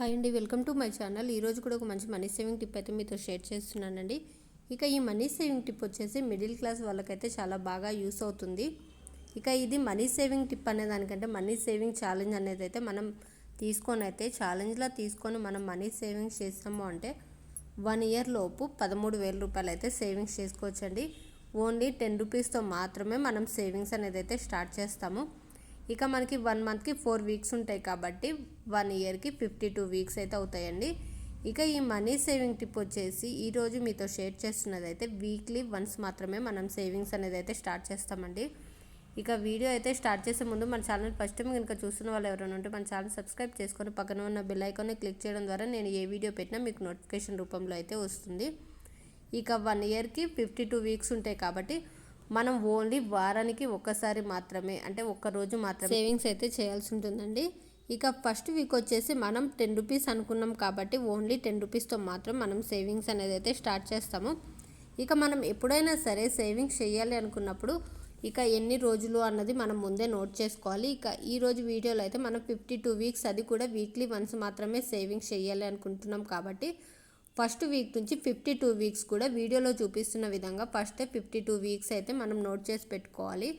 Hi అండి welcome to my channel. ఈరోజు కూడా ఒక మంచి మనీ సేవింగ్ టిప్ అయితే మీతో షేర్ చేస్తున్నానండి. ఇక ఈ మనీ సేవింగ్ టిప్ వచ్చేసి మిడిల్ క్లాస్ వాళ్ళకైతే చాలా బాగా యూస్ అవుతుంది. ఇక ఇది మనీ సేవింగ్ టిప్ అనే దానికంటే మనీ సేవింగ్ ఛాలెంజ్ అనేది అయితే మనం తీసుకొని అయితే ఛాలెంజ్లా తీసుకొని మనం మనీ సేవింగ్స్ చేస్తాము అంటే వన్ ఇయర్ లోపు పదమూడు వేల రూపాయలు అయితే సేవింగ్స్ చేసుకోవచ్చండి. ఓన్లీ టెన్ రూపీస్తో మాత్రమే మనం సేవింగ్స్ అనేది అయితే స్టార్ట్ చేస్తాము. ఇక మనకి వన్ మంత్కి ఫోర్ వీక్స్ ఉంటాయి కాబట్టి వన్ ఇయర్కి ఫిఫ్టీ టూ వీక్స్ అయితే అవుతాయండి. ఇక ఈ మనీ సేవింగ్ టిప్ వచ్చేసి ఈరోజు మీతో షేర్ చేస్తున్నది అయితే వీక్లీ వన్స్ మాత్రమే మనం సేవింగ్స్ అనేది అయితే స్టార్ట్ చేస్తామండి. ఇక వీడియో అయితే స్టార్ట్ చేసే ముందు మన ఛానల్ ఫస్ట్ టైం కనుక చూస్తున్న వాళ్ళు ఎవరైనా ఉంటే మన ఛానల్ సబ్స్క్రైబ్ చేసుకొని పక్కన ఉన్న బెల్ ఐకాన్ని క్లిక్ చేయడం ద్వారా నేను ఏ వీడియో పెట్టినా మీకు నోటిఫికేషన్ రూపంలో అయితే వస్తుంది. ఇక వన్ ఇయర్కి ఫిఫ్టీ టూ వీక్స్ ఉంటాయి కాబట్టి మనం ఓన్లీ వారానికి ఒక్కసారి మాత్రమే అంటే ఒక్క రోజు మాత్రమే సేవింగ్స్ అయితే చేయాల్సి ఉంటుందండి. ఇక ఫస్ట్ వీక్ వచ్చేసి మనం టెన్ రూపీస్ అనుకున్నాం కాబట్టి ఓన్లీ టెన్ రూపీస్తో మాత్రం మనం సేవింగ్స్ అనేది అయితే స్టార్ట్ చేస్తాము. ఇక మనం ఎప్పుడైనా సరే సేవింగ్స్ చేయాలి అనుకున్నప్పుడు ఇక ఎన్ని రోజులు అన్నది మనం ముందే నోట్ చేసుకోవాలి. ఇక ఈ రోజు వీడియోలో అయితే మనం ఫిఫ్టీ టూ వీక్స్ అది కూడా వీక్లీ వన్స్ మాత్రమే సేవింగ్స్ చేయాలి అనుకుంటున్నాం కాబట్టి ఫస్ట్ వీక్ నుంచి ఫిఫ్టీ టూ వీక్స్ కూడా వీడియోలో చూపిస్తున్న విధంగా ఫస్ట్ ఫిఫ్టీ టూ వీక్స్ అయితే మనం నోట్ చేసి పెట్టుకోవాలి.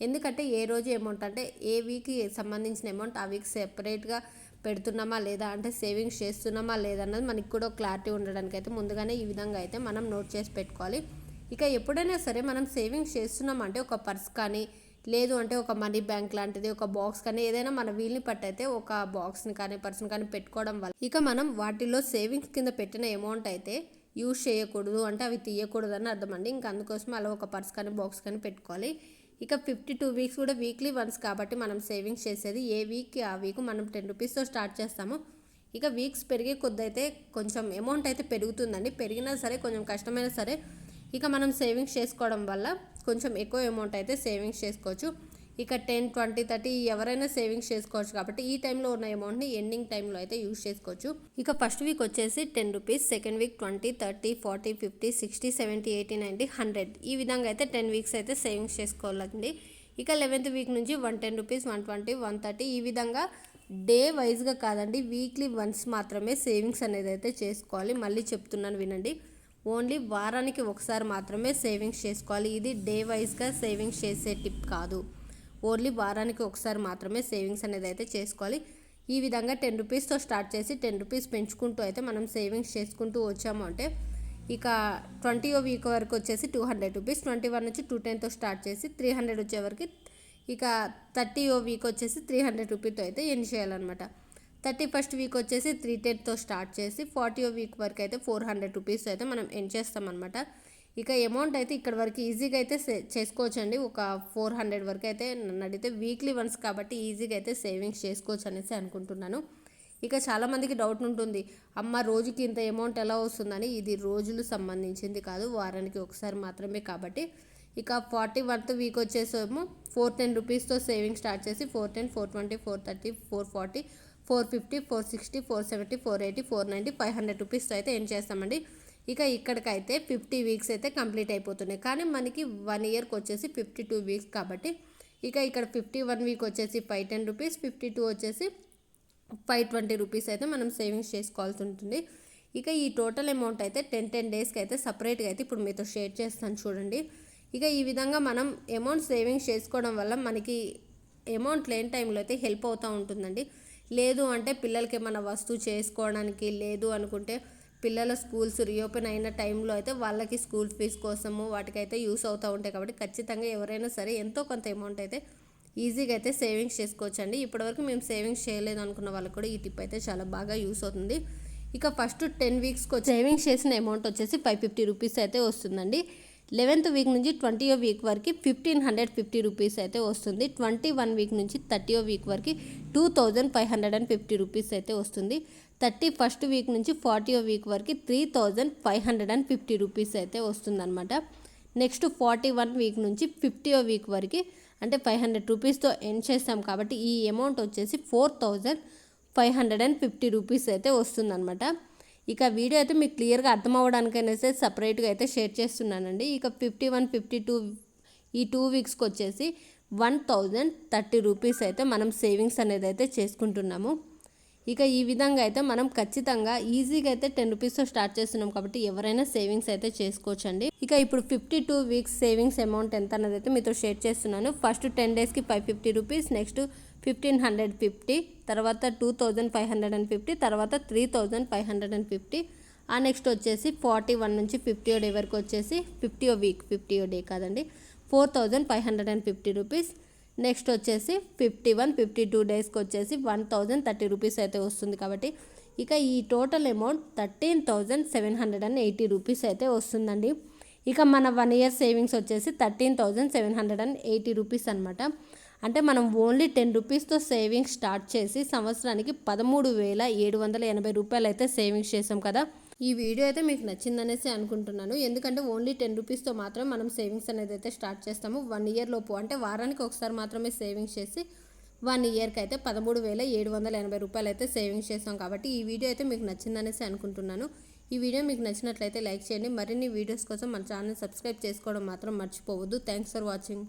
ఎందుకంటే ఏ రోజు అమౌంట్ అంటే ఏ వీక్కి సంబంధించిన అమౌంట్ ఆ వీక్ సెపరేట్గా పెడుతున్నామా లేదా అంటే సేవింగ్స్ చేస్తున్నామా లేదన్నది మనకి కూడా క్లారిటీ ఉండడానికి అయితే ముందుగానే ఈ విధంగా అయితే మనం నోట్ చేసి పెట్టుకోవాలి. ఇక ఎప్పుడైనా సరే మనం సేవింగ్స్ చేస్తున్నామంటే ఒక పర్స్ కానీ లేదు అంటే ఒక మనీ బ్యాంక్ లాంటిది ఒక బాక్స్ కానీ ఏదైనా మన వీల్ని పట్టయితే ఒక బాక్స్ని కానీ పర్సన్ కానీ పెట్టుకోవడం వల్ల. ఇక మనం వాటిలో సేవింగ్స్ కింద పెట్టిన అమౌంట్ అయితే యూజ్ చేయకూడదు. అంటే అవి తీయకూడదు అని అర్థం అండి. ఇంకా అందుకోసం అలా ఒక పర్స్ కానీ బాక్స్ కానీ పెట్టుకోవాలి. ఇక ఫిఫ్టీ టూ వీక్స్ కూడా వీక్లీ వన్స్ కాబట్టి మనం సేవింగ్స్ చేసేది ఏ వీక్కి ఆ వీక్ మనం టెన్ రూపీస్తో స్టార్ట్ చేస్తాము. ఇక వీక్స్ పెరిగే కొద్ది అయితే కొంచెం అమౌంట్ అయితే పెరుగుతుందండి. పెరిగినా సరే కొంచెం కష్టమైనా సరే ఇక మనం సేవింగ్స్ చేసుకోవడం వల్ల కొంచెం ఎక్కువ అమౌంట్ అయితే సేవింగ్స్ చేసుకోవచ్చు. ఇక టెన్ ట్వంటీ థర్టీ ఎవరైనా సేవింగ్స్ చేసుకోవచ్చు కాబట్టి ఈ టైంలో ఉన్న అమౌంట్ని ఎండింగ్ టైంలో అయితే యూజ్ చేసుకోవచ్చు. ఇక ఫస్ట్ వీక్ వచ్చేసి ten rupees second week twenty thirty forty fifty sixty seventy eighty ninety hundred ఈ విధంగా అయితే టెన్ వీక్స్ అయితే సేవింగ్స్ చేసుకోవాలండి. ఇక లెవెన్త్ వీక్ నుంచి one ten rupees one twenty one thirty ఈ విధంగా డే వైజ్గా కాదండి వీక్లీ వన్స్ మాత్రమే సేవింగ్స్ అనేది అయితే చేసుకోవాలి. మళ్ళీ చెప్తున్నాను వినండి. ఓన్లీ వారానికి ఒకసారి మాత్రమే సేవింగ్స్ చేసుకోవాలి. ఇది డే వైజ్గా సేవింగ్స్ చేసే టిప్ కాదు. ఓన్లీ వారానికి ఒకసారి మాత్రమే సేవింగ్స్ అనేది అయితే చేసుకోవాలి. ఈ విధంగా టెన్ రూపీస్తో స్టార్ట్ చేసి టెన్ రూపీస్ పెంచుకుంటూ అయితే మనం సేవింగ్స్ చేసుకుంటూ వచ్చాము అంటే ఇక ట్వంటీ వీక్ వరకు వచ్చేసి two hundred rupees twenty one నుంచి టూ టెన్తో స్టార్ట్ చేసి త్రీ హండ్రెడ్ వచ్చే వరకు ఇక థర్టీ ఓ వీక్ వచ్చేసి త్రీ హండ్రెడ్ రూపీతో అయితే ఎన్ చేయాలన్నమాట. థర్టీ ఫస్ట్ వీక్ వచ్చేసి త్రీ టెన్తో స్టార్ట్ చేసి ఫార్టీ వీక్ వరకు అయితే ఫోర్ హండ్రెడ్ రూపీస్ అయితే మనం ఎండ్ చేస్తామన్నమాట. ఇక అమౌంట్ అయితే ఇక్కడ వరకు ఈజీగా అయితే చేసుకోవచ్చు అండి ఒక ఫోర్ హండ్రెడ్ వరకు అయితే నన్ను అడిగితే వీక్లీ వన్స్ కాబట్టి ఈజీగా అయితే సేవింగ్స్ చేసుకోవచ్చు అనేసి అనుకుంటున్నాను. ఇక చాలామందికి డౌట్ ఉంటుంది. అమ్మ రోజుకి ఇంత అమౌంట్ ఎలా వస్తుందని? ఇది రోజులు సంబంధించింది కాదు వారానికి ఒకసారి మాత్రమే కాబట్టి. ఇక ఫార్టీ వర్త్ వీక్ వచ్చేసేమో ఫోర్ టెన్ రూపీస్తో సేవింగ్ స్టార్ట్ చేసి four ten four twenty four thirty four forty four fifty four sixty four seventy four eighty four ninety five hundred రూపీస్తో అయితే ఏం చేస్తామండి? ఇక ఇక్కడికైతే ఫిఫ్టీ వీక్స్ అయితే కంప్లీట్ అయిపోతున్నాయి. కానీ మనకి వన్ ఇయర్కి వచ్చేసి ఫిఫ్టీ టూ వీక్స్ కాబట్టి ఇక ఇక్కడ ఫిఫ్టీ వన్ వీక్ వచ్చేసి five ten rupees fifty two వచ్చేసి ఫైవ్ ట్వంటీ రూపీస్ అయితే మనం సేవింగ్స్ చేసుకోవాల్సి ఉంటుంది. ఇక ఈ టోటల్ అమౌంట్ అయితే టెన్ టెన్ డేస్కి అయితే సపరేట్గా అయితే ఇప్పుడు మీతో షేర్ చేస్తాను చూడండి. ఇక ఈ విధంగా మనం అమౌంట్ సేవింగ్స్ చేసుకోవడం వల్ల మనకి అమౌంట్ లేని టైంలో అయితే హెల్ప్ అవుతూ ఉంటుందండి. లేదు అంటే పిల్లలకి ఏమైనా వస్తువు చేసుకోవడానికి లేదు అనుకుంటే పిల్లల స్కూల్స్ రీఓపెన్ అయిన టైంలో అయితే వాళ్ళకి స్కూల్ ఫీజు కోసము వాటికైతే యూస్ అవుతూ ఉంటాయి కాబట్టి ఖచ్చితంగా ఎవరైనా సరే ఎంతో కొంత అమౌంట్ అయితే ఈజీగా అయితే సేవింగ్స్ చేసుకోవచ్చు అండి ఇప్పటివరకు మేము సేవింగ్స్ చేయలేదు అనుకున్న వాళ్ళకి కూడా ఈ టిప్ అయితే చాలా బాగా యూస్ అవుతుంది. ఇక ఫస్ట్ టెన్ వీక్స్కి సేవింగ్స్ చేసిన అమౌంట్ వచ్చేసి ఫైవ్ ఫిఫ్టీ రూపీస్ అయితే వస్తుందండి. లెవెన్త్ వీక్ నుంచి ట్వంటీ వీక్ వరకు ఫిఫ్టీన్ హండ్రెడ్ ఫిఫ్టీ రూపీస్ అయితే వస్తుంది. ట్వంటీ వన్ వీక్ నుంచి థర్టీ వీక్ వరకు two thousand five hundred and fifty rupees అయితే వస్తుంది. థర్టీ ఫస్ట్ వీక్ నుంచి ఫార్టీ వీక్ వరకు three thousand five hundred and fifty rupees అయితే వస్తుందన్నమాట. నెక్స్ట్ ఫార్టీ వన్ వీక్ నుంచి ఫిఫ్టీ వీక్ వరకు అంటే ఫైవ్ హండ్రెడ్ రూపీస్తో ఎండ్ చేస్తాం కాబట్టి ఈ అమౌంట్ వచ్చేసి four thousand five hundred and fifty rupees అయితే వస్తుందన్నమాట. ఇక వీడియో అయితే మీకు క్లియర్గా అర్థం అవ్వడానికైనా సపరేట్గా అయితే షేర్ చేస్తున్నానండి. ఇక ఫిఫ్టీ వన్ ఫిఫ్టీ టూ ఈ టూ వీక్స్కి వచ్చేసి వన్ థౌజండ్ థర్టీ రూపీస్ అయితే మనం సేవింగ్స్ అనేది అయితే చేసుకుంటున్నాము. ఇక ఈ విధంగా అయితే మనం ఖచ్చితంగా ఈజీగా అయితే టెన్ రూపీస్తో స్టార్ట్ చేస్తున్నాం కాబట్టి ఎవరైనా సేవింగ్స్ అయితే చేసుకోవచ్చండి. ఇక ఇప్పుడు fifty two weeks savings amount ఎంత అన్నది అయితే మీతో షేర్ చేస్తున్నాను. ఫస్ట్ టెన్ డేస్కి five fifty rupees next fifteen hundred fifty తర్వాత two thousand five hundred and fifty తర్వాత three thousand five hundred and fifty ఆ నెక్స్ట్ వచ్చేసి ఫార్టీ వన్ నుంచి ఫిఫ్టీ డే వరకు వచ్చేసి ఫిఫ్టీ వీక్ ఫిఫ్టీ డే కాదండి. Four thousand five hundred and fifty rupees next వచ్చేసి fifty one fifty two డేస్కి వచ్చేసి వన్ థౌజండ్ థర్టీ రూపీస్ అయితే వస్తుంది కాబట్టి ఇక ఈ total amount thirteen thousand seven hundred and eighty rupees అయితే వస్తుందండి. ఇక మన వన్ ఇయర్ సేవింగ్స్ వచ్చేసి thirteen thousand seven hundred and eighty rupees అనమాట అంటే మనం ఓన్లీ టెన్ రూపీస్తో సేవింగ్స్ స్టార్ట్ చేసి సంవత్సరానికి పదమూడు వేల ఏడు వందల ఎనభై రూపాయలు అయితే సేవింగ్స్ చేసాం కదా. ఈ వీడియో అయితే మీకు నచ్చిందనేసి అనుకుంటున్నాను. ఎందుకంటే ఓన్లీ టెన్ రూపీస్తో మాత్రం మనం సేవింగ్స్ అనేది అయితే స్టార్ట్ చేస్తాము. వన్ ఇయర్ లోపు అంటే వారానికి ఒకసారి మాత్రమే సేవింగ్స్ చేసి వన్ ఇయర్కి అయితే పదమూడు వేల ఏడు వందల ఎనభై రూపాయలు అయితే సేవింగ్స్ చేస్తాం కాబట్టి ఈ వీడియో అయితే మీకు నచ్చిందనేసి అనుకుంటున్నాను. ఈ వీడియో మీకు నచ్చినట్లయితే లైక్ చేయండి. మరిన్ని వీడియోస్ కోసం మన ఛానల్ సబ్స్క్రైబ్ చేసుకోవడం మాత్రం మర్చిపోవద్దు. Thanks for watching.